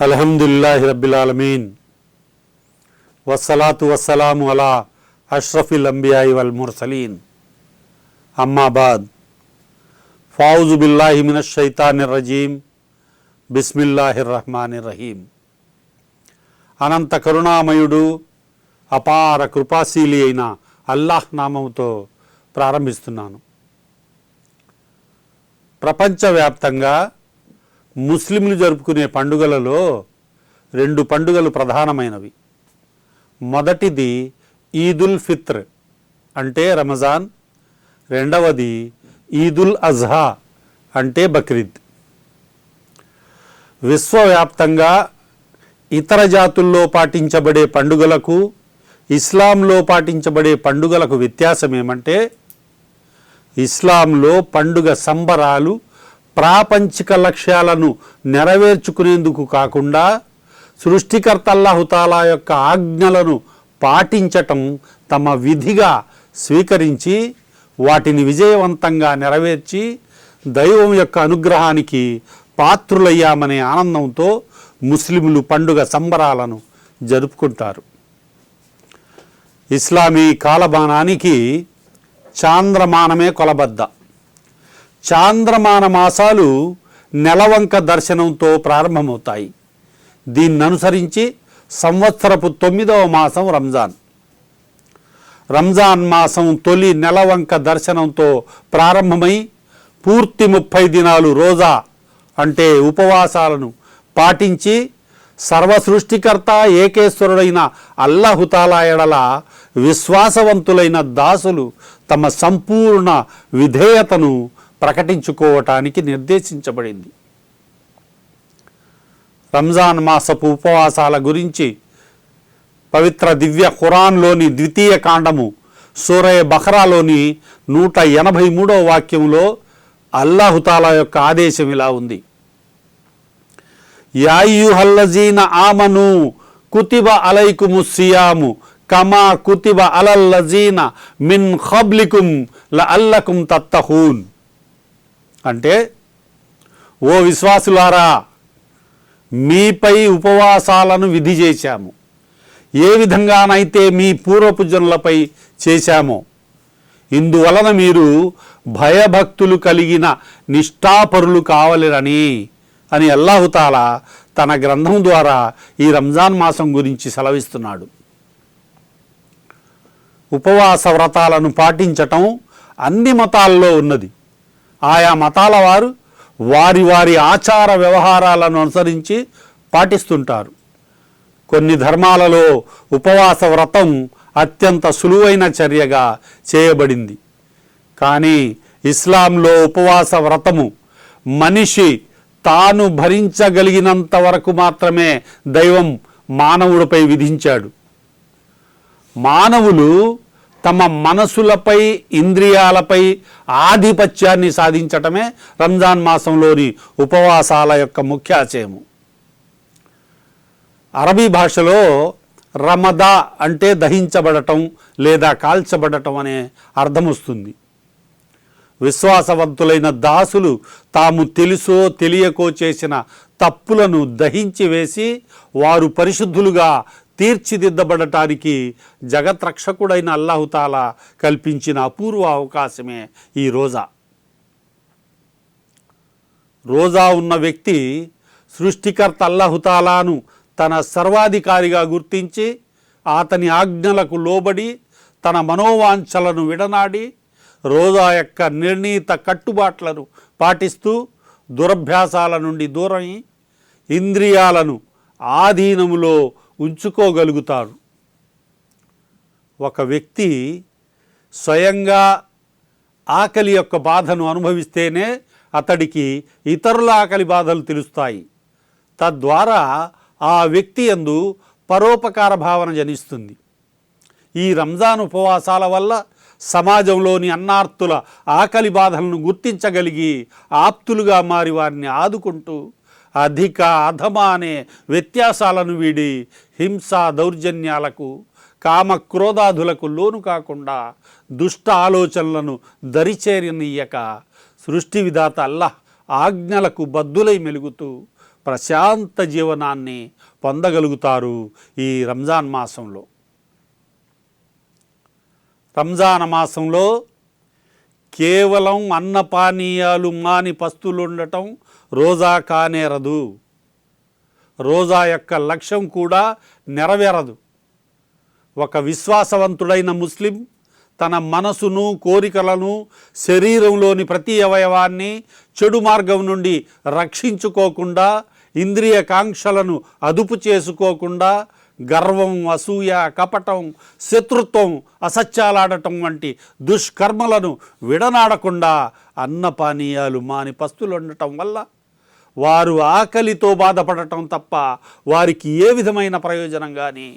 అల్హమ్దుల్లాహి రబ్బిల్ ఆలమీన్. వస్సలాతు వస్సలాము అలా అష్రఫిల్ అంబియాయి వల్ ముర్సలీన్. అమ్మాబాద్ ఫౌజు బిల్లాహి మినష్ షైతాని రజీం బిస్మిల్లాహిర్ రహమాని రహీం అనంత కరుణామయుడు అపార కృపాశీలి అయిన అల్లాహ్ నామముతో ప్రారంభిస్తున్నాను. ప్రపంచవ్యాప్తంగా ముస్లింలు జరుపుకునే పండుగలలో రెండు పండుగలు ప్రధానమైనవి. మొదటిది ఈదుల్ ఫిత్ర్ అంటే రమజాన్. రెండవది ఈదుల్ అజ్హా అంటే బక్రీద్. విశ్వవ్యాప్తంగా ఇతర జాతుల్లో పాటించబడే పండుగలకు ఇస్లాంలో పాటించబడే పండుగలకు వ్యత్యాసం ఏమంటే ఇస్లాంలో పండుగ సంబరాలు ప్రాపంచిక లక్ష్యాలను నెరవేర్చుకునేందుకు కాకుండా సృష్టికర్తల్లాహుతాలా యొక్క ఆజ్ఞలను పాటించటం తమ విధిగా స్వీకరించి వాటిని విజయవంతంగా నెరవేర్చి దైవం యొక్క అనుగ్రహానికి పాత్రులయ్యామనే ఆనందంతో ముస్లింలు పండుగ సంబరాలను జరుపుకుంటారు. ఇస్లామీ కాలమానానికి చాంద్రమానమే కొలబద్ద. చాంద్రమాన మాసాలు నెలవంక దర్శనంతో ప్రారంభమవుతాయి. దీన్ననుసరించి సంవత్సరపు తొమ్మిదవ మాసం రంజాన్. రంజాన్ మాసం తొలి నెలవంక దర్శనంతో ప్రారంభమై పూర్తి ముప్పై దినాలు రోజా అంటే ఉపవాసాలను పాటించి సర్వసృష్టికర్త ఏకేశ్వరుడైన అల్లహుతాలా ఎడల విశ్వాసవంతులైన దాసులు తమ సంపూర్ణ విధేయతను ప్రకటించుకోవటానికి నిర్దేశించబడింది. రంజాన్ మాసపు ఉపవాసాల గురించి పవిత్ర దివ్య ఖురాన్లోని ద్వితీయ కాండము సూరయ బహ్రాలోని నూట ఎనభై మూడో వాక్యంలో అల్లాహుతాలా యొక్క ఆదేశం ఇలా ఉంది. యాయుహల్లజీన ఆమను కుతిబ అలైకుము సియాము కమా కుతిబ అలల్లజీన మిన్ ఖబ్లికుం ల అల్లకుం తత్తహూన్ అంటే ఓ విశ్వాసులారా మీపై ఉపవాసాలను విధి చేశాము. ఏ విధంగానైతే మీ పూర్వపుజనులపై చేశామో ఇందువలన మీరు భయభక్తులు కలిగిన నిష్ఠాపరులు కావలేరని అని అల్లాహుతాల తన గ్రంథం ద్వారా ఈ రంజాన్ మాసం గురించి సెలవిస్తున్నాడు. ఉపవాస వ్రతాలను పాటించటం అన్ని మతాల్లో ఉన్నది. ఆయా మతాల వారు వారి వారి ఆచార వ్యవహారాలను అనుసరించి పాటిస్తుంటారు. కొన్ని ధర్మాలలో ఉపవాస వ్రతం అత్యంత సులువైన చర్యగా చేయబడింది. కానీ ఇస్లాంలో ఉపవాస వ్రతము మనిషి తాను భరించగలిగినంత వరకు మాత్రమే దైవం మానవుడిపై విధించాడు. మానవులు తమ మనసులపై ఇంద్రియాలపై ఆధిపత్యాన్ని సాధించటమే రంజాన్ మాసంలోని ఉపవాసాల యొక్క ముఖ్య ఆశయము. అరబీ భాషలో రమదా అంటే దహించబడటం లేదా కాల్చబడటం అనే అర్థం వస్తుంది విశ్వాసవంతులైన దాసులు తాము తెలుసో తెలియకో చేసిన తప్పులను దహించి వేసి వారు పరిశుద్ధులుగా తీర్చిదిద్దబడటానికి జగత్రక్షకుడైన అల్లాహుతాలా కల్పించిన అపూర్వ అవకాశమే ఈ రోజా. రోజా ఉన్న వ్యక్తి సృష్టికర్త అల్లాహుతాలాను తన సర్వాధికారిగా గుర్తించి అతని ఆజ్ఞలకు లోబడి తన మనోవాంఛలను విడనాడి రోజా యొక్క నిర్ణీత కట్టుబాట్లను పాటిస్తూ దురభ్యాసాల నుండి దూరమై ఇంద్రియాలను ఆధీనములో ఉంచుకోగలుగుతారు. ఒక వ్యక్తి స్వయంగా ఆకలి యొక్క బాధను అనుభవిస్తేనే అతడికి ఇతరుల ఆకలి బాధలు తెలుస్తాయి. తద్వారా ఆ వ్యక్తి యందు పరోపకార భావన జనిస్తుంది. ఈ రంజాన్ ఉపవాసాల వల్ల సమాజంలోని అన్నార్తుల ఆకలి బాధలను గుర్తించగలిగి ఆప్తులుగా మారి వారిని ఆదుకుంటూ అధిక అధమ అనే వ్యత్యాసాలను వీడి హింస దౌర్జన్యాలకు కామ క్రోధాదులకు లోను కాకుండా దుష్ట ఆలోచనలను దరిచేరనీయక సృష్టి విధాత అల్లాహ్ ఆజ్ఞలకు బద్దులై మెలుగుతూ ప్రశాంత జీవనాన్ని పొందగలుగుతారు ఈ రంజాన్ మాసంలో. రంజాన్ మాసంలో కేవలం అన్నపానీయాలు మాని పస్తులుండటం రోజా కానేరదు. రోజా యొక్క లక్ష్యం కూడా నెరవేరదు. ఒక విశ్వాసవంతుడైన ముస్లిం తన మనసును కోరికలను శరీరంలోని ప్రతి అవయవాన్ని చెడు మార్గం నుండి రక్షించుకోకుండా ఇంద్రియ కాంక్షలను అదుపు చేసుకోకుండా గర్వం అసూయ కపటం శత్రుత్వం అసత్యాలాడటం వంటి దుష్కర్మలను విడనాడకుండా అన్నపానీయాలు మాని పస్తులు ఉండటం వల్ల వారు ఆకలితో బాధపడటం తప్ప వారికి ఏ విధమైన ప్రయోజనం కానీ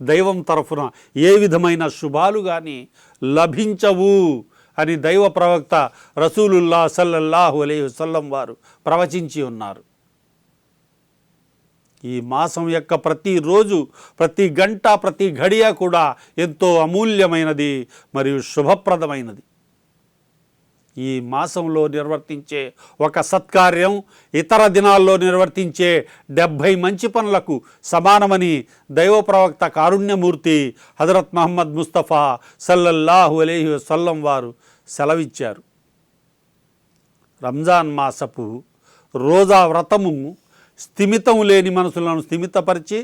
దైవం తరఫున ఏ విధమైన శుభాలు కానీ లభించవు అని దైవ ప్రవక్త రసూలుల్లా సల్లల్లాహు అలీ వసల్లం వారు ప్రవచించి ఉన్నారు. ఈ మాసం యొక్క ప్రతిరోజు ప్రతి గంట ప్రతి ఘడియ కూడా ఎంతో అమూల్యమైనది మరియు శుభప్రదమైనది. ఈ మాసంలో నిర్వర్తించే ఒక సత్కార్యం ఇతర దినాల్లో నిర్వర్తించే డెబ్భై మంచి పనులకు సమానమని దైవ ప్రవక్త కారుణ్యమూర్తి హజరత్ మహమ్మద్ ముస్తఫా సల్లల్లాహు అలీహి వసల్లం వారు సెలవిచ్చారు. రంజాన్ మాసపు రోజా వ్రతము స్థిమితం లేని మనసులను స్థిమితపరిచి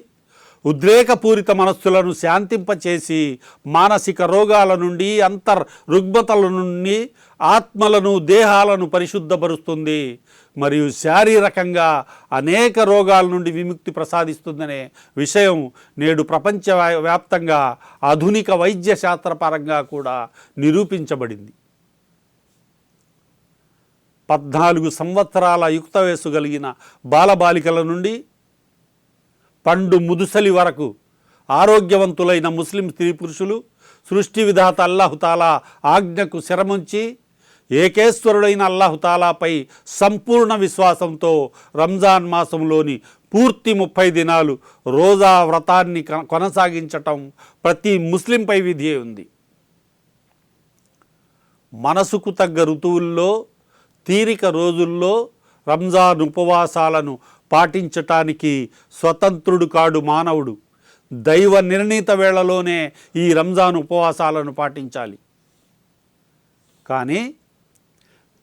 ఉద్రేకపూరిత మనస్సులను శాంతింపచేసి మానసిక రోగాల నుండి అంతర్ రుగ్మతల నుండి ఆత్మలను దేహాలను పరిశుద్ధపరుస్తుంది. మరియు శారీరకంగా అనేక రోగాల నుండి విముక్తి ప్రసాదిస్తుందనే విషయం నేడు ప్రపంచ వ్యాప్తంగా ఆధునిక వైద్య శాస్త్రపరంగా కూడా నిరూపించబడింది. పద్నాలుగు సంవత్సరాల యుక్త వయస్సు కలిగిన బాలబాలికల నుండి పండు ముదుసలి వరకు ఆరోగ్యవంతులైన ముస్లిం స్త్రీ పురుషులు సృష్టి విధాత అల్లాహుతాలా ఆజ్ఞకు శరముంచి ఏకేశ్వరుడైన అల్లాహుతాలాపై సంపూర్ణ విశ్వాసంతో రంజాన్ మాసంలోని పూర్తి ముప్పై దినాలు రోజా వ్రతాన్ని కొనసాగించటం ప్రతి ముస్లింపై విధి ఉంది. మనసుకు తగ్గ ఋతువుల్లో తీరిక రోజుల్లో రంజాన్ ఉపవాసాలను పాటించటానికి స్వతంత్రుడు కాడు మానవుడు. దైవ నిర్ణీత వేళలోనే ఈ రంజాన్ ఉపవాసాలను పాటించాలి. కానీ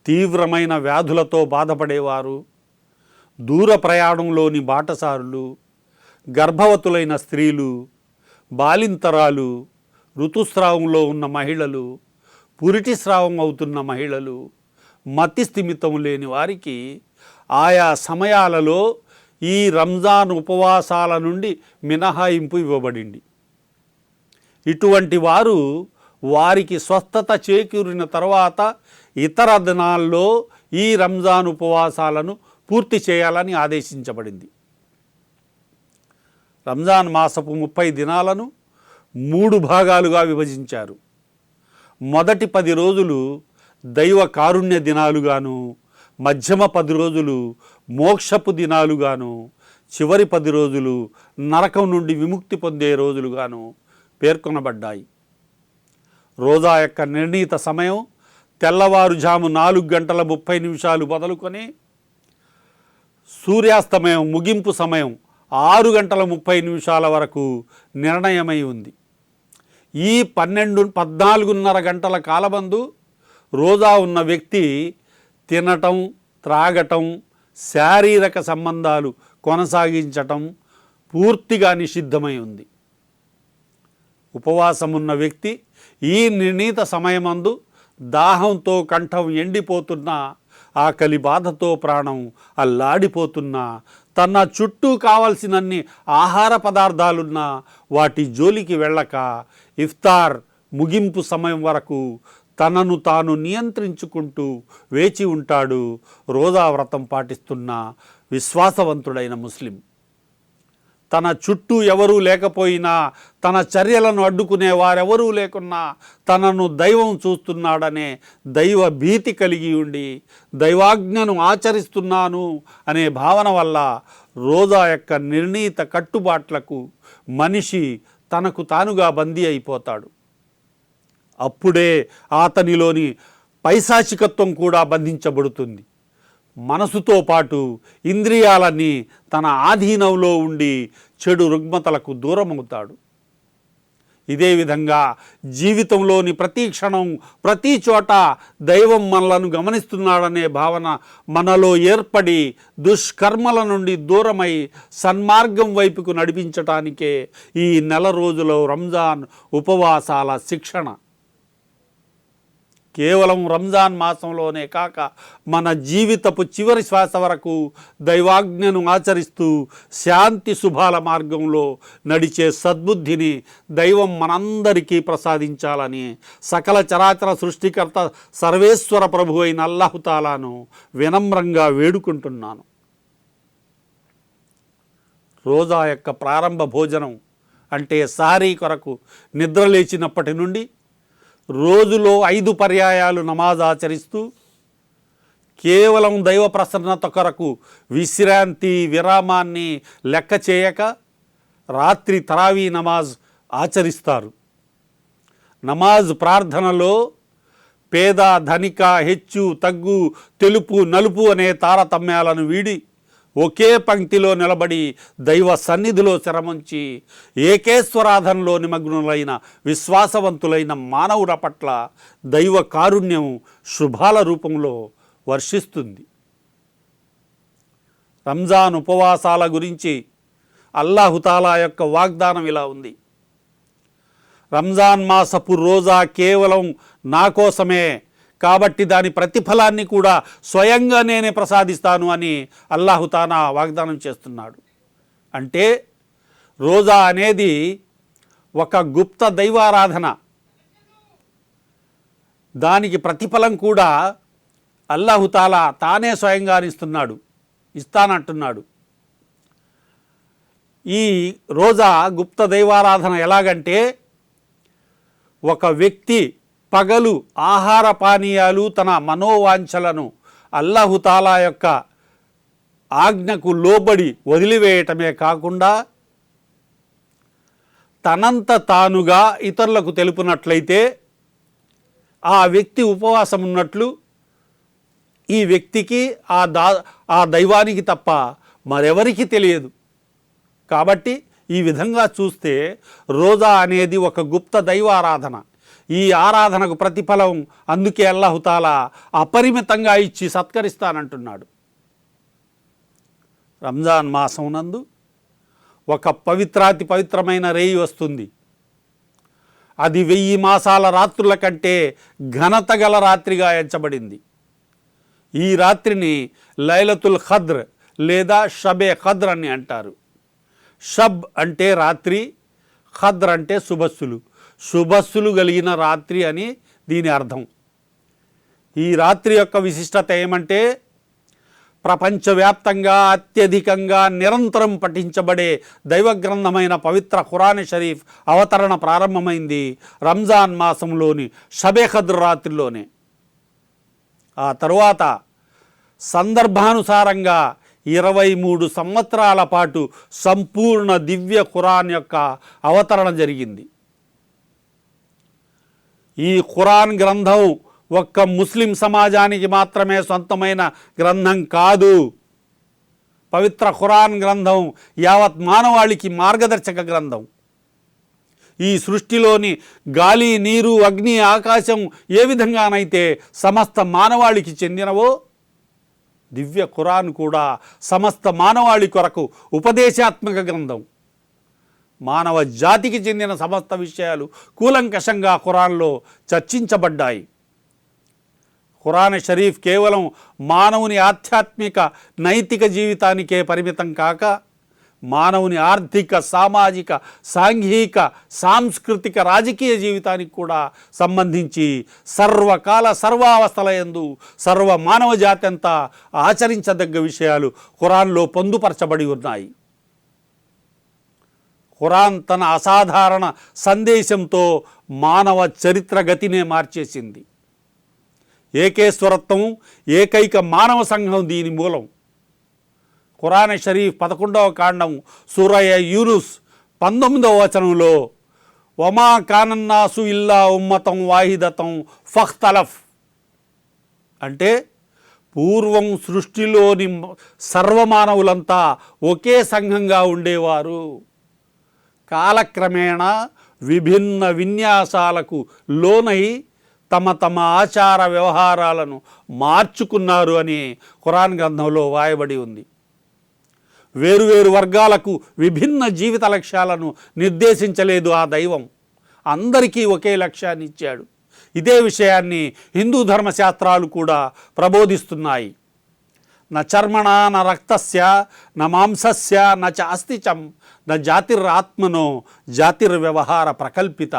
తీవ్రమైన వ్యాధులతో బాధపడేవారు దూర ప్రయాణంలోని బాటసారులు గర్భవతులైన స్త్రీలు బాలింతరాలు ఋతుస్రావంలో ఉన్న మహిళలు పురిటి స్రావం అవుతున్న మహిళలు మతి స్థిమితం లేని వారికి ఆయా సమయాలలో ఈ రంజాన్ ఉపవాసాల నుండి మినహాయింపు ఇవ్వబడింది. ఇటువంటి వారు వారికి స్వస్థత చేకూరిన తర్వాత ఇతర దినాల్లో ఈ రంజాన్ ఉపవాసాలను పూర్తి చేయాలని ఆదేశించబడింది. రంజాన్ మాసపు ముప్పై దినాలను మూడు భాగాలుగా విభజించారు. మొదటి పది రోజులు దైవ కారుణ్య దినాలుగాను మధ్యమ పది రోజులు మోక్షపు దినాలుగాను చివరి పది రోజులు నరకం నుండి విముక్తి పొందే రోజులుగాను పేర్కొనబడ్డాయి. రోజా యొక్క నిర్ణీత సమయం తెల్లవారుజాము నాలుగు గంటల ముప్పై నిమిషాలు మొదలుకొని సూర్యాస్తమయం ముగింపు సమయం ఆరు గంటల ముప్పై నిమిషాల వరకు నిర్ణయమై ఉంది. ఈ పన్నెండు పద్నాలుగున్నర గంటల కాలబందు రోజా ఉన్న వ్యక్తి తినటం త్రాగటం శారీరక సంబంధాలు కొనసాగించటం పూర్తిగా నిషిద్ధమై ఉంది. ఉపవాసమున్న వ్యక్తి ఈ నిర్ణీత సమయమందు దాహంతో కంఠం ఎండిపోతున్నా ఆకలి బాధతో ప్రాణం అల్లాడిపోతున్నా తన చుట్టూ కావలసినన్ని ఆహార పదార్థాలున్నా వాటి జోలికి వెళ్ళక ఇఫ్తార్ ముగింపు సమయం వరకు తనను తాను నియంత్రించుకుంటూ వేచి ఉంటాడు రోజా వ్రతం పాటిస్తున్న విశ్వాసవంతుడైన ముస్లిం. తన చుట్టూ ఎవరూ లేకపోయినా తన చర్యలను అడ్డుకునే వారెవరూ లేకున్నా తనను దైవం చూస్తున్నాడనే దైవ భీతి కలిగి ఉండి దైవాజ్ఞను ఆచరిస్తున్నాను అనే భావన వల్ల రోజా యొక్క నిర్ణీత కట్టుబాట్లకు మనిషి తనకు తానుగా బందీ అయిపోతాడు. అప్పుడే అతనిలోని పైశాచికత్వం కూడా బంధించబడుతుంది. మనసుతో పాటు ఇంద్రియాలన్నీ తన ఆధీనంలో ఉండి చెడు రుగ్మతలకు దూరమవుతాడు. ఇదే విధంగా జీవితంలోని ప్రతి క్షణం ప్రతి చోట దైవం మనలను గమనిస్తున్నాడనే భావన మనలో ఏర్పడి దుష్కర్మల నుండి దూరమై సన్మార్గం వైపుకు నడిపించటానికే ఈ నెల రోజులో రంజాన్ ఉపవాసాల శిక్షణ. కేవలం రంజాన్ మాసంలోనే కాక మన జీవితపు చివరి శ్వాస వరకు దైవాజ్ఞను ఆచరిస్తూ శాంతి శుభాల మార్గంలో నడిచే సద్బుద్ధిని దైవం మనందరికీ ప్రసాదించాలని సకల చరాచర సృష్టికర్త సర్వేశ్వర ప్రభు అయిన అల్లాహుతాలాను వినమ్రంగా వేడుకుంటున్నాను. రోజా యొక్క ప్రారంభ భోజనం అంటే సారీ కొరకు నిద్ర లేచినప్పటి నుండి రోజులో ఐదు పర్యాయాలు నమాజ్ ఆచరిస్తూ కేవలం దైవ ప్రసన్నత కొరకు విశ్రాంతి విరామాన్ని లెక్క చేయక రాత్రి తరావీ నమాజ్ ఆచరిస్తారు. నమాజ్ ప్రార్థనలో పేద ధనిక హెచ్చు తగ్గు తెలుపు నలుపు అనే తారతమ్యాలను వీడి ఒకే పంక్తిలో నిలబడి దైవ సన్నిధిలో శరమంచి ఏకేశ్వరాధనలో నిమగ్నులైన విశ్వాసవంతులైన మానవుల పట్ల దైవ కారుణ్యం శుభాల రూపంలో వర్షిస్తుంది. రంజాన్ ఉపవాసాల గురించి అల్లాహుతాలా యొక్క వాగ్దానం ఇలా ఉంది. రంజాన్ మాసపు రోజా కేవలం నా కోసమే కాబట్టి దాని ప్రతిఫలాన్ని కూడా స్వయంగా నేనే ప్రసాదిస్తాను అని అల్లాహుతానా వాగ్దానం చేస్తున్నాడు. అంటే రోజా అనేది ఒక గుప్త దైవారాధన. దానికి ప్రతిఫలం కూడా అల్లాహుతాలా తానే స్వయంగా ఇస్తున్నాడు ఇస్తానంటున్నాడు. ఈ రోజా గుప్త దైవారాధన ఎలాగంటే ఒక వ్యక్తి పగలు ఆహార పానీయాలు తన మనోవాంఛలను అల్లహుతాలా యొక్క ఆజ్ఞకు లోబడి వదిలివేయటమే కాకుండా తనంత తానుగా ఇతరులకు తెలుపునట్లయితే ఆ వ్యక్తి ఉపవాసం ఉన్నట్లు ఈ వ్యక్తికి ఆ దా ఆ దైవానికి తప్ప మరెవరికి తెలియదు. కాబట్టి ఈ విధంగా చూస్తే రోజా అనేది ఒక గుప్త దైవారాధన. ఈ ఆరాధనకు ప్రతిఫలం అందుకే అల్లాహుతాలా అపరిమితంగా ఇచ్చి సత్కరిస్తానంటున్నాడు. రంజాన్ మాసం నందు ఒక పవిత్రాతి పవిత్రమైన రేయి వస్తుంది. అది వెయ్యి మాసాల రాత్రుల కంటే ఘనత గల రాత్రిగా ఎంచబడింది. ఈ రాత్రిని లైలతుల్ ఖద్ర్ లేదా షబే ఖద్ర్ అని అంటారు. షబ్ అంటే రాత్రి ఖద్ర్ అంటే శుభస్సులు. శుభస్సులు కలిగిన రాత్రి అని దీని అర్థం. ఈ రాత్రి యొక్క విశిష్టత ఏమంటే ప్రపంచవ్యాప్తంగా అత్యధికంగా నిరంతరం పఠించబడే దైవగ్రంథమైన పవిత్ర ఖురాన్ షరీఫ్ అవతరణ ప్రారంభమైంది రంజాన్ మాసంలోని షబే రాత్రిలోనే. ఆ తరువాత సందర్భానుసారంగా ఇరవై మూడు సంవత్సరాల పాటు సంపూర్ణ దివ్య ఖురాన్ యొక్క అవతరణ జరిగింది. ఈ ఖురాన్ గ్రంథం ఒక్క ముస్లిం సమాజానికి మాత్రమే సొంతమైన గ్రంథం కాదు. పవిత్ర ఖురాన్ గ్రంథం యావత్ మానవాళికి మార్గదర్శక గ్రంథం. ఈ సృష్టిలోని గాలి నీరు అగ్ని ఆకాశం ఏ విధంగానైతే సమస్త మానవాళికి చెందినవో దివ్య ఖురాన్ కూడా సమస్త మానవాళి కొరకు ఉపదేశాత్మక గ్రంథం. మానవ జాతికి చెందిన సమస్త విషయాలు కూలంకషంగా ఖురాన్లో చర్చించబడ్డాయి. ఖురాన్ షరీఫ్ కేవలం మానవుని ఆధ్యాత్మిక నైతిక జీవితానికే పరిమితం కాక మానవుని ఆర్థిక సామాజిక సాంఘిక సాంస్కృతిక రాజకీయ జీవితానికి కూడా సంబంధించి సర్వకాల సర్వావస్థల ఎందు సర్వ మానవ జాతి అంతా ఆచరించదగ్గ విషయాలు ఖురాన్లో పొందుపరచబడి ఉన్నాయి. ఖురాన్ తన అసాధారణ సందేశంతో మానవ చరిత్ర గతినే మార్చేసింది. ఏకేశ్వరత్వం ఏకైక మానవ సంఘం దీని మూలం. ఖురాన్ షరీఫ్ పదకొండవ కాండం సూరయ యూనుస్ పంతొమ్మిదవ వచనంలో వమా కానన్నాసు ఇల్లా ఉమ్మతం వాహిదతం ఫఖ్తలఫ్. అంటే పూర్వం సృష్టిలోని సర్వమానవులంతా ఒకే సంఘంగా ఉండేవారు. కాలక్రమేణా విభిన్న విన్యాసాలకు లోనై తమ తమ ఆచార వ్యవహారాలను మార్చుకున్నారు అని ఖురాన్ గ్రంథంలో వాయబడి ఉంది. వేరువేరు వర్గాలకు విభిన్న జీవిత లక్ష్యాలను నిర్దేశించలేదు ఆ దైవం. అందరికీ ఒకే లక్ష్యాన్ని ఇచ్చాడు. ఇదే విషయాన్ని హిందూ ధర్మశాస్త్రాలు కూడా ప్రబోధిస్తున్నాయి. న చర్మణ న రక్తస్య న మాంసస్య న చ న జాతిరాత్మనో జాతిర్వ్యవహార ప్రకల్పిత.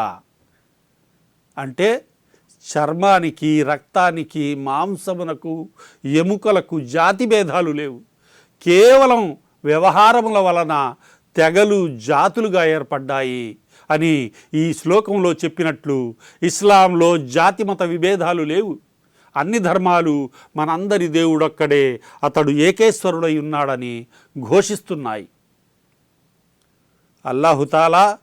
అంటే చర్మానికి రక్తానికి మాంసమునకు ఎముకలకు జాతి భేదాలు లేవు. కేవలం వ్యవహారముల వలన తెగలు జాతులుగా ఏర్పడ్డాయి అని ఈ శ్లోకంలో చెప్పినట్లు ఇస్లాంలో జాతి మత విభేదాలు లేవు. అన్ని ధర్మాలు మనందరి దేవుడొక్కడే అతడు ఏకేశ్వరుడై ఉన్నాడని ఘోషిస్తున్నాయి. అల్లాహుతాలా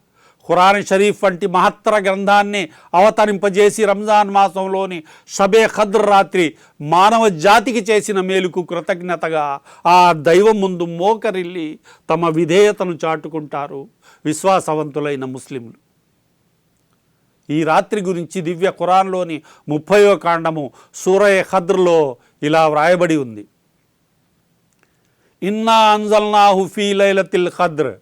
ఖురాన్ షరీఫ్ వంటి మహత్తర గ్రంథాన్ని అవతరింపజేసి రంజాన్ మాసంలోని షబే ఖద్ర రాత్రి మానవ జాతికి చేసిన మేలుకు కృతజ్ఞతగా ఆ దైవం ముందు మోకరిల్లి తమ విధేయతను చాటుకుంటారు విశ్వాసవంతులైన ముస్లింలు. ఈ రాత్రి గురించి దివ్య ఖురాన్లోని ముప్పయో కాండము సూరయ ఖద్రలో ఇలా వ్రాయబడి ఉంది. ఇన్నా అంజల్నాహు ఫీ లైలతిల్ ఖద్ర్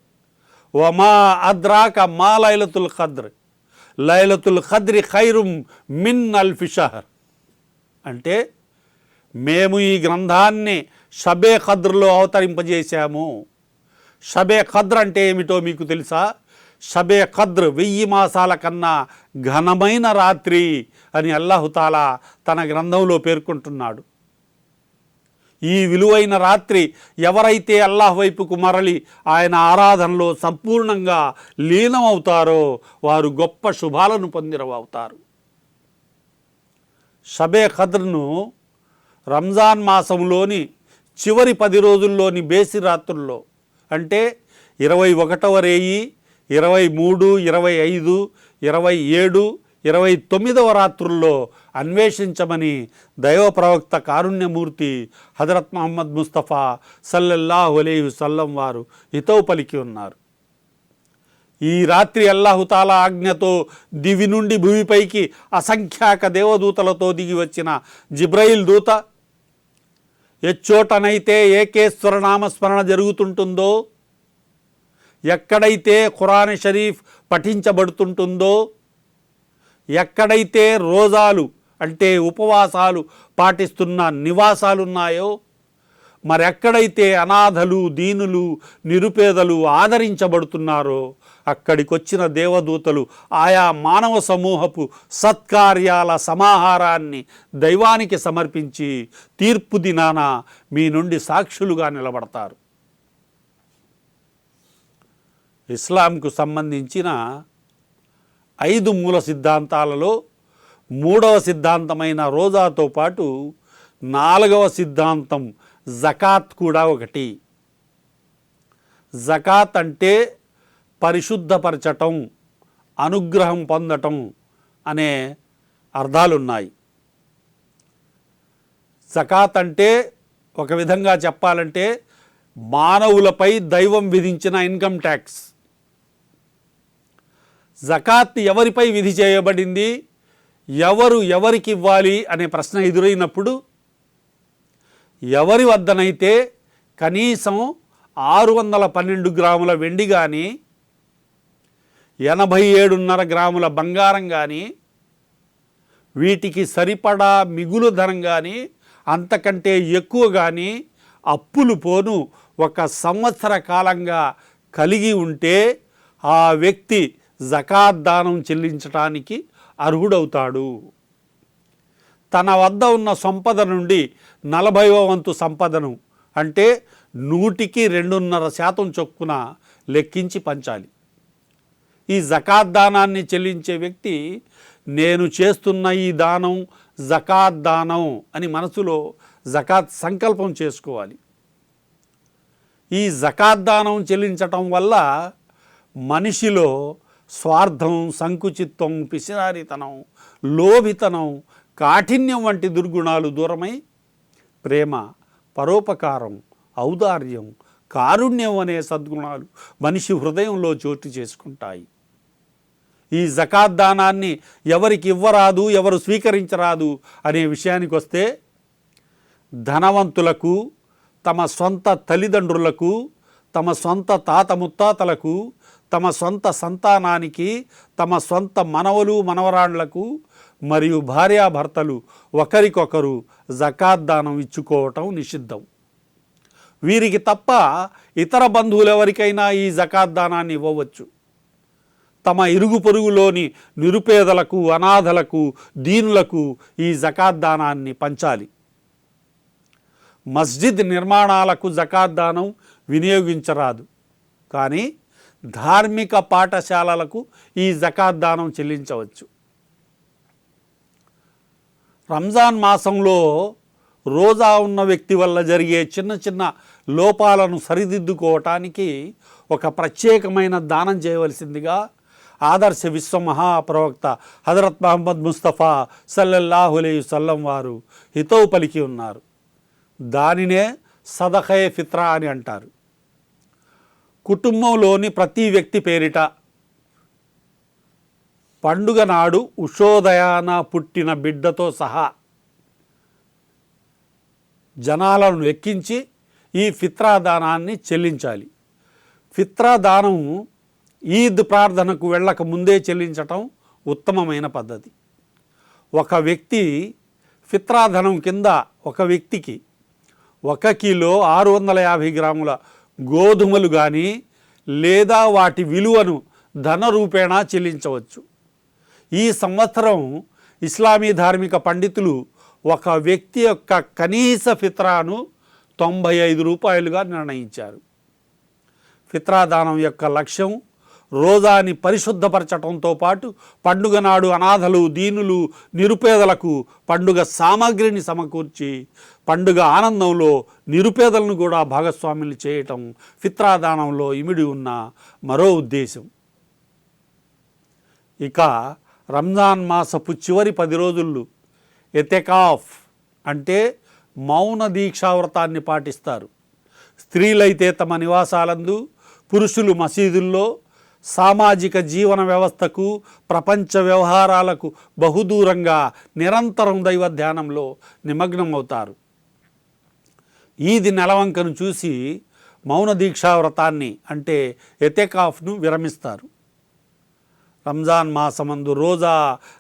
వమా అద్రాక మా లైలతుల్ ఖద్ర్ లైలతుల్ ఖద్రి ఖైరుం మిన్ అల్ఫి షహర్ అంటే మేము ఈ గ్రంథాన్ని షబే ఖద్ర్లో అవతరింపజేశాము. షబే ఖద్ర్ అంటే ఏమిటో మీకు తెలుసా? షబే ఖద్ర్ వెయ్యి మాసాల కన్నా ఘనమైన రాత్రి అని అల్లాహుతాలా తన గ్రంథంలో పేర్కొంటున్నాడు. ఈ విలువైన రాత్రి ఎవరైతే అల్లాహ్ వైపుకు మరలి ఆయన ఆరాధనలో సంపూర్ణంగా లీనమవుతారో వారు గొప్ప శుభాలను పొందినవవుతారు షబే ఖద్ర్ను రంజాన్ మాసంలోని చివరి పది రోజుల్లోని బేసి రాత్రుల్లో అంటే ఇరవై ఒకటవ రేయి ఇరవై మూడు ఇరవై ఐదు ఇరవై ఏడు ఇరవై తొమ్మిదవ రాత్రుల్లో అన్వేషించమని దైవ ప్రవక్త కారుణ్యమూర్తి హజరత్ మహమ్మద్ ముస్తఫా సల్లల్లాహు అలీ వసల్లం వారు హితవు పలికి ఉన్నారు. ఈ రాత్రి అల్లాహుతాల ఆజ్ఞతో దివి నుండి భూమిపైకి అసంఖ్యాక దేవదూతలతో దిగి వచ్చిన జిబ్రయిల్ దూత ఎచ్చోటనైతే ఏకేశ్వర నామస్మరణ జరుగుతుంటుందో ఎక్కడైతే ఖురాన్ షరీఫ్ పఠించబడుతుంటుందో ఎక్కడైతే రోజాలు అంటే ఉపవాసాలు పాటిస్తున్న నివాసాలున్నాయో? మరెక్కడైతే అనాథలు దీనులు నిరుపేదలు ఆదరించబడుతున్నారో అక్కడికొచ్చిన దేవదూతలు ఆయా మానవ సమూహపు సత్కార్యాల సమాహారాన్ని దైవానికి సమర్పించి తీర్పు దినాన మీ నుండి సాక్షులుగా నిలబడతారు. ఇస్లాంకు సంబంధించిన ఐదు మూల సిద్ధాంతాలలో మూడవ సిద్ధాంతమైన రోజాతో పాటు నాలుగవ సిద్ధాంతం జకాత్ కూడా ఒకటి. జకాత్ అంటే పరిశుద్ధపరచటం అనుగ్రహం పొందటం అనే అర్థాలున్నాయి. జకాత్ అంటే ఒక విధంగా చెప్పాలంటే మానవులపై దైవం విధించిన ఇన్కమ్ ట్యాక్స్. జకాత్ ఎవరిపై విధి చేయబడింది? ఎవరు ఎవరికి ఇవ్వాలి అనే ప్రశ్న ఎదురైనప్పుడు ఎవరి వద్దనైతే కనీసం ఆరు వందల పన్నెండు గ్రాముల వెండి కానీ ఎనభై ఏడున్నర గ్రాముల బంగారం కానీ వీటికి సరిపడా మిగులు ధనం కానీ అంతకంటే ఎక్కువ కానీ అప్పులు పోను ఒక సంవత్సర కాలంగా కలిగి ఉంటే ఆ వ్యక్తి జకాత్ దానం చెల్లించటానికి అర్హుడవుతాడు. తన వద్ద ఉన్న సంపద నుండి నలభైవ వంతు సంపదను అంటే నూటికి రెండున్నర శాతం చొప్పున లెక్కించి పంచాలి. ఈ జకాత్ దానాన్ని చెల్లించే వ్యక్తి నేను చేస్తున్న ఈ దానం జకాత్ దానం అని మనసులో జకాత్ సంకల్పం చేసుకోవాలి. ఈ జకాత్ దానం చెల్లించటం వల్ల మనిషిలో స్వార్థం సంకుచిత్వం పిసినారితనం లోభితనం కాఠిన్యం వంటి దుర్గుణాలు దూరమై ప్రేమ పరోపకారం ఔదార్యం కారుణ్యం అనే సద్గుణాలు మనిషి హృదయంలో చోటు చేసుకుంటాయి. ఈ జకాత్ దానాన్ని ఎవరికి ఇవ్వరాదు ఎవరు స్వీకరించరాదు అనే విషయానికి వస్తే ధనవంతులకు తమ సొంత తల్లిదండ్రులకు తమ సొంత తాత ముత్తాతలకు తమ సొంత సంతానానికి తమ సొంత మనవలు మనవరాళ్ళకు మరియు భార్యాభర్తలు ఒకరికొకరు జకాత్ దానం ఇచ్చుకోవటం నిషిద్ధం. వీరికి తప్ప ఇతర బంధువులు ఎవరికైనా ఈ జకాత్ దానాన్ని ఇవ్వవచ్చు. తమ ఇరుగు పొరుగులోని నిరుపేదలకు అనాథలకు దీనులకు ఈ జకాత్ దానాన్ని పంచాలి. మస్జిద్ నిర్మాణాలకు జకాత్ దానం వినియోగించరాదు. కానీ ధార్మిక పాఠశాలలకు ఈ జకాత్ దానం చెల్లించవచ్చు. రంజాన్ మాసంలో రోజా ఉన్న వ్యక్తి వల్ల జరిగే చిన్న చిన్న లోపాలను సరిదిద్దుకోవటానికి ఒక ప్రత్యేకమైన దానం చేయవలసిందిగా ఆదర్శ విశ్వ మహాప్రవక్త హజరత్ మహమ్మద్ ముస్తఫా సల్లల్లాహులే సల్లం వారు హితవు పలికి ఉన్నారు. దానినే సదఖే ఫిత్రా అని అంటారు. కుటుంబంలోని ప్రతి వ్యక్తి పేరిట పండుగ నాడు ఉషోదయాన పుట్టిన బిడ్డతో సహా జనాలను ఎక్కించి ఈ ఫిత్రా దానాన్ని చెల్లించాలి. ఫిత్రా దానం ఈద్ ప్రార్థనకు వెళ్ళక ముందే చెల్లించటం ఉత్తమమైన పద్ధతి. ఒక వ్యక్తి ఫిత్రాధనం కింద ఒక వ్యక్తికి ఒక కిలో ఆరు వందల యాభై గ్రాముల గోధుమలు కానీ లేదా వాటి విలువను ధన రూపేణా చెల్లించవచ్చు. ఈ సంవత్సరం ఇస్లామీ ధార్మిక పండితులు ఒక వ్యక్తి యొక్క కనీస ఫిత్రాను తొంభై ఐదు రూపాయలుగా నిర్ణయించారు. ఫిత్రా దానం యొక్క లక్ష్యం రోజాని పరిశుద్ధపరచటంతో పాటు పండుగ నాడు అనాథలు దీనులు నిరుపేదలకు పండుగ సామాగ్రిని సమకూర్చి పండుగ ఆనందంలో నిరుపేదలను కూడా భాగస్వాములు చేయటం ఫిత్రాదానంలో ఇమిడి ఉన్న మరో ఉద్దేశం. ఇక రంజాన్ మాసపు చివరి పది రోజులు ఎతెకాఫ్ అంటే మౌన దీక్షావ్రతాన్ని పాటిస్తారు. స్త్రీలైతే తమ నివాసాలందు పురుషులు మసీదుల్లో సామాజిక జీవన వ్యవస్థకు ప్రపంచ వ్యవహారాలకు బహుదూరంగా నిరంతరం దైవ ధ్యానంలో నిమగ్నమవుతారు. ఈది నెలవంకను చూసి మౌన దీక్షావ్రతాన్ని అంటే ఎతెకాఫ్ను విరమిస్తారు. రంజాన్ మాసమందు రోజా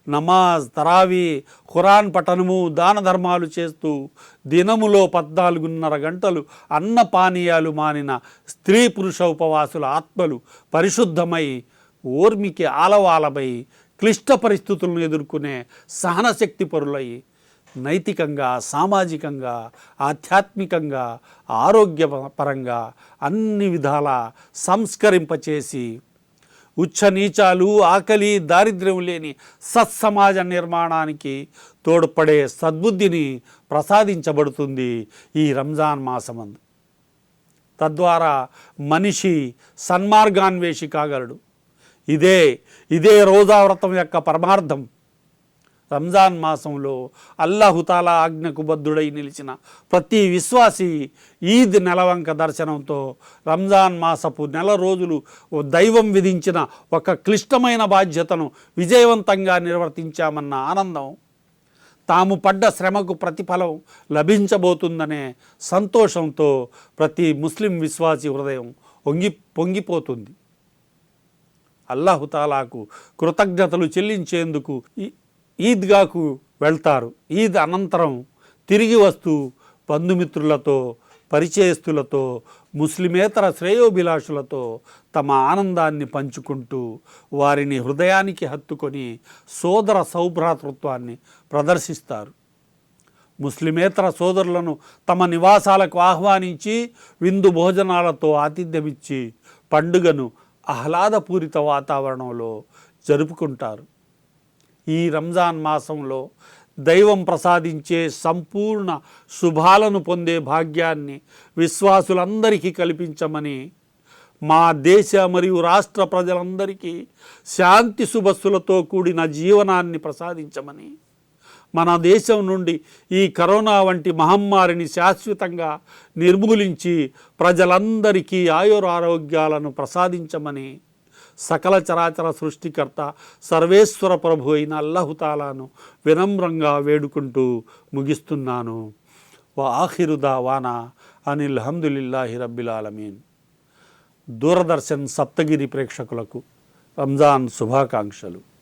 నమాజ్ తరావీ ఖురాన్ పఠనము దాన ధర్మాలు చేస్తూ దినములో పద్నాలుగున్నర గంటలు అన్న పానీయాలు మానిన స్త్రీ పురుష ఉపవాసుల ఆత్మలు పరిశుద్ధమై ఓర్మికి ఆలవాలమై క్లిష్ట పరిస్థితులను ఎదుర్కొనే సహనశక్తి పరులై నైతికంగా సామాజికంగా ఆధ్యాత్మికంగా ఆరోగ్యపరంగా అన్ని విధాల సంస్కరింపచేసి ఉచ్చ నీచాలు ఆకలి దారిద్ర్యం లేని సత్సమాజ నిర్మాణానికి తోడ్పడే సద్బుద్ధిని ప్రసాదించబడుతుంది ఈ రంజాన్ మాసమందు. తద్వారా మనిషి సన్మార్గాన్వేషి కాగలడు ఇదే ఇదే రోజా వ్రతం యొక్క పరమార్థం. రంజాన్ మాసంలో అల్లాహుతాలా ఆజ్ఞకు బద్ధుడై నిలిచిన ప్రతి విశ్వాసి ఈద్ నెలవంక దర్శనంతో రంజాన్ మాసపు నెల రోజులు ఓ దైవం విధించిన ఒక క్లిష్టమైన బాధ్యతను విజయవంతంగా నిర్వర్తించామన్న ఆనందం. తాము పడ్డ శ్రమకు ప్రతిఫలం లభించబోతుందనే సంతోషంతో ప్రతి ముస్లిం విశ్వాసి హృదయం పొంగి పొంగిపోతుంది. అల్లాహుతాలాకు కృతజ్ఞతలు చెల్లించేందుకు ఈ- ఈద్గాకు వెళ్తారు. ఈద్ అనంతరం తిరిగి వస్తూ బంధుమిత్రులతో పరిచయస్తులతో ముస్లిమేతర శ్రేయోభిలాషులతో తమ ఆనందాన్ని పంచుకుంటూ వారిని హృదయానికి హత్తుకొని సోదర సౌభ్రాతృత్వాన్ని ప్రదర్శిస్తారు. ముస్లిమేతర సోదరులను తమ నివాసాలకు ఆహ్వానించి విందు భోజనాలతో ఆతిథ్యమిచ్చి పండుగను ఆహ్లాదపూరిత వాతావరణంలో జరుపుకుంటారు. ఈ రంజాన్ మాసంలో దైవం ప్రసాదించే సంపూర్ణ శుభాలను పొందే భాగ్యాన్ని విశ్వాసులందరికీ కల్పించమని మా దేశ మరియు రాష్ట్ర ప్రజలందరికీ శాంతి శుభస్సులతో కూడిన జీవనాన్ని ప్రసాదించమని మన దేశం నుండి ఈ కరోనా వంటి మహమ్మారిని శాశ్వతంగా నిర్మూలించి ప్రజలందరికీ ఆయురారోగ్యాలను ప్రసాదించమని సకల చరాచర సృష్టికర్త సర్వేశ్వర ప్రభు అయిన అల్లహుతాలాను వినమ్రంగా వేడుకుంటూ ముగిస్తున్నాను. వా ఆఖిరు దావానా అనిల్ హమ్దులిల్లాహి రబ్బిల్ ఆలమీన్. దూరదర్శన్ సప్తగిరి ప్రేక్షకులకు రంజాన్ శుభాకాంక్షలు.